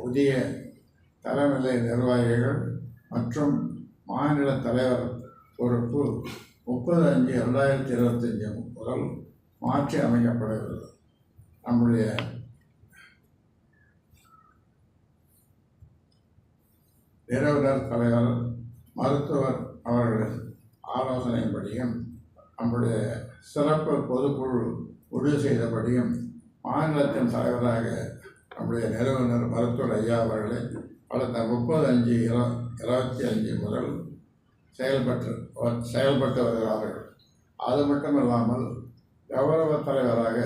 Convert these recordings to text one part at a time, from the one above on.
புதிய தலைநிலை நிர்வாகிகள் மற்றும் மாநில தலைவர் பொறுப்பு முப்பது அஞ்சு ரெண்டாயிரத்தி இருபத்தஞ்சி முதல் மாற்றி அமைக்கப்படுகிறது. நம்முடைய நிறுவனர் தலைவர் மருத்துவர் அவர்களின் ஆலோசனைப்படியும் நம்முடைய சிறப்பு பொதுக்குழு முடிவு செய்தபடியும் மாநிலத்தின் தலைவராக நம்முடைய நிறுவனர் மருத்துவர் ஐயா அவர்களை அடுத்த முப்பது அஞ்சு இரு இருபத்தி அஞ்சு முதல் செயல்பட்டு செயல்பட்டு வருகிறார்கள் அது மட்டும் இல்லாமல் கௌரவ தலைவராக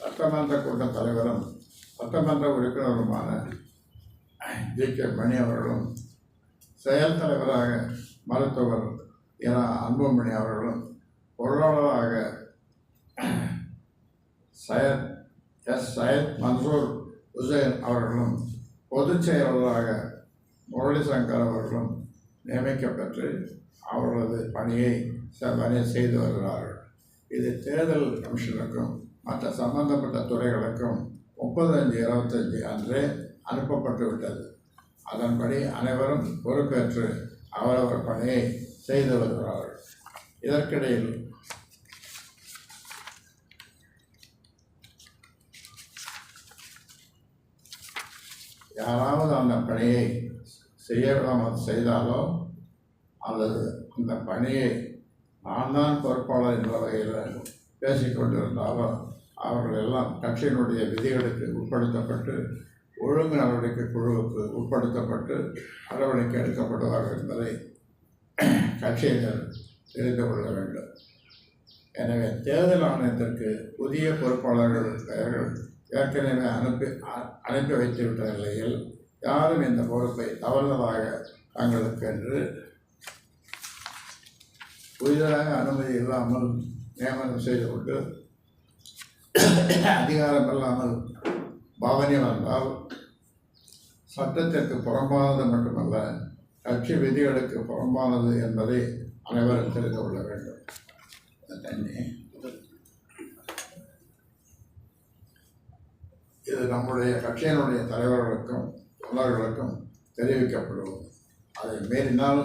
சட்டமன்ற கூட்டத் தலைவரும் சட்டமன்ற உறுப்பினருமான ஜி. கே. மணி அவர்களும் செயல் தலைவராக மருத்துவர் என அன்புமணி அவர்களும் பொருளாளராக சையத் எஸ் சையத் மன்சூர் உசேன் அவர்களும் பொதுச் செயலாளராக முரளி சங்கர் அவர்களும் நியமிக்கப்பெற்று அவர்களது பணியை பணியை செய்து வருகிறார்கள். இது தேர்தல் கமிஷனுக்கும் மற்ற சம்பந்தப்பட்ட துறைகளுக்கும் முப்பத்தஞ்சு இருபத்தஞ்சு அன்றே அனுப்பப்பட்டு விட்டது அதன்படி அனைவரும் பொறுப்பேற்று அவரவர் பணியை செய்து வருகிறார்கள். இதற்கிடையில் யாராவது அந்த பணியை செய்ய விடாமல் செய்தாலோ அல்லது அந்த பணியை நான் தான் பொறுப்பாளர் என்ற வகையில் பேசிக்கொண்டிருந்தாலோ அவர்கள் எல்லாம் கட்சியினுடைய விதிகளுக்கு உட்படுத்தப்பட்டு ஒழுங்கு நடவடிக்கை குழுவுக்கு உட்படுத்தப்பட்டு நடவடிக்கை எடுக்கப்படுவார்கள் என்பதை கட்சியினர் தெரிந்து கொள்ள வேண்டும். எனவே தேர்தல் ஆணையத்திற்கு புதிய பொறுப்பாளர்கள் பெயர்கள் ஏற்கனவே அனுப்பி அ- அனுப்பி வைத்துவிட்ட நிலையில் யாரும் இந்த பொறுப்பை தவறுதலாக தங்களுக்கு என்று புதிதாக அனுமதி இல்லாமல் நியமனம் செய்து கொண்டு அதிகாரம் இல்லாமல் பாவனை வந்தால் சட்டத்திற்கு புறம்பானது மட்டுமல்ல கட்சி விதிகளுக்கு புறம்பானது என்பதை அனைவரும் தெரிந்து கொள்ள வேண்டும். தண்ணி இது நம்முடைய கட்சியினுடைய தலைவர்களுக்கும் தொண்டர்களுக்கும் தெரிவிக்கப்படுவது அதை மீறினால்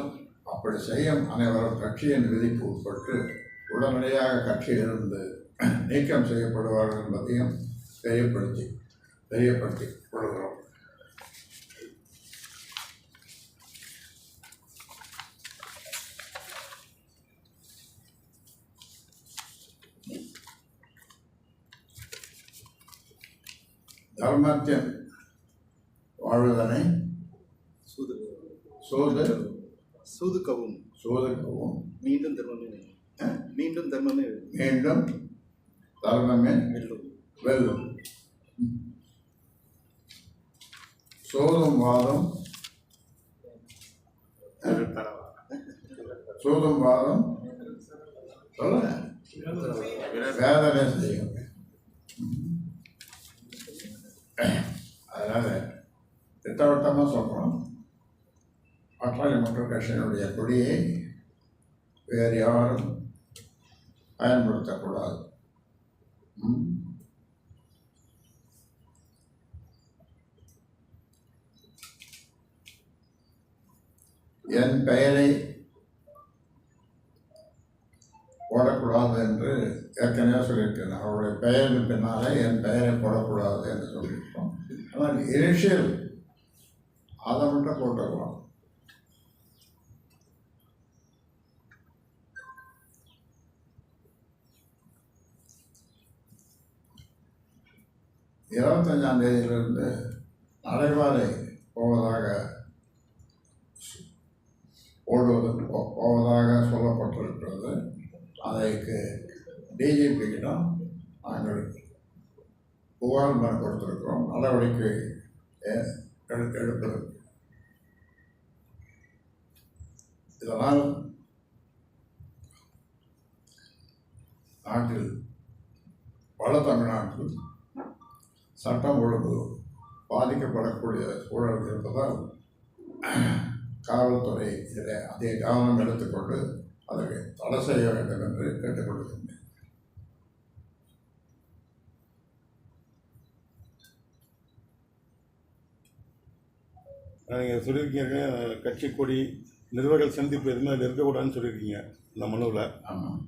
அப்படி செய்யும் அனைவரும் கட்சியின் விதிக்கு உட்பட்டு உடனடியாக கட்சியிலிருந்து நீக்கம் செய்யப்படுவார்கள் என்பதையும் தெரியப்படுத்தி தெரியப்படுத்தி கொள்கிறோம். தர்மத்தின் வாழ்வதனை? சூது. சோது சூதுக்கவும். சோதக்கவும். மீண்டும் தர்மமே. மீண்டும் தர்மமே. மீண்டும் தர்மமே. வெல்லும். வெல்லும். சோதும் வாதம். சோதும் வாதம். சொல்லுங்க. வேதனை செய்யும். திட்டவட்டமாக சொல்கிறோம் பாட்டாளி மக்கள் கட்சியினுடைய கொடியை வேறு யாரும் பயன்படுத்தக்கூடாது. என் பெயரை போடக்கூடாது என்று ஏற்கனவே சொல்லியிருக்கேன் அவருடைய பெயருக்கு பின்னாலே என் பெயரை போடக்கூடாது என்று சொல்லியிருக்கோம் ஆனால் இனிஷியல் அதை மட்டும் போட்டுக்கலாம் இருபத்தஞ்சாம் தேதியிலிருந்து நடைபாதை போவதாக ஓடுவது போவதாக சொல்லப்பட்டிருக்கிறது. அதற்கு டிஜிபியிடம் நாங்கள் புகார் மனு கொடுத்திருக்கிறோம். நடவடிக்கை எடு- எடுப்பதற்கு இதனால் நாட்டில் பல தமிழ்நாட்டில் சட்டம் ஒழுங்கு பாதிக்கப்படக்கூடிய சூழல் இருப்பதால் காவல்துறை இதில் அதே கவனம் எடுத்துக்கொண்டு அதற்கு தடை செய்ய வேண்டும் என்று கேட்டுக்கொள்கின்றேன். நீங்கள் சொல்லியிருக்கீங்க கட்சி கொடி நிர்வாகிகள் சந்திப்பு எதுவுமே அதில் இருக்கக்கூடாதுன்னு சொல்லியிருக்கீங்க இந்த மனுவில். ஆமாம்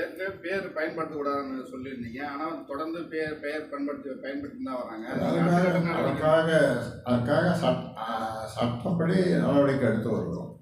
ஏற்கனவே பேர் பயன்படுத்தக்கூடாதுன்னு சொல்லியிருந்தீங்க. ஆனால் தொடர்ந்து பேர் பெயர் பயன்படுத்தி பயன்படுத்தி தான் வராங்க அதுக்காக அதுக்காக சட் சட்டப்படி நடவடிக்கை எடுத்து வருகிறோம்.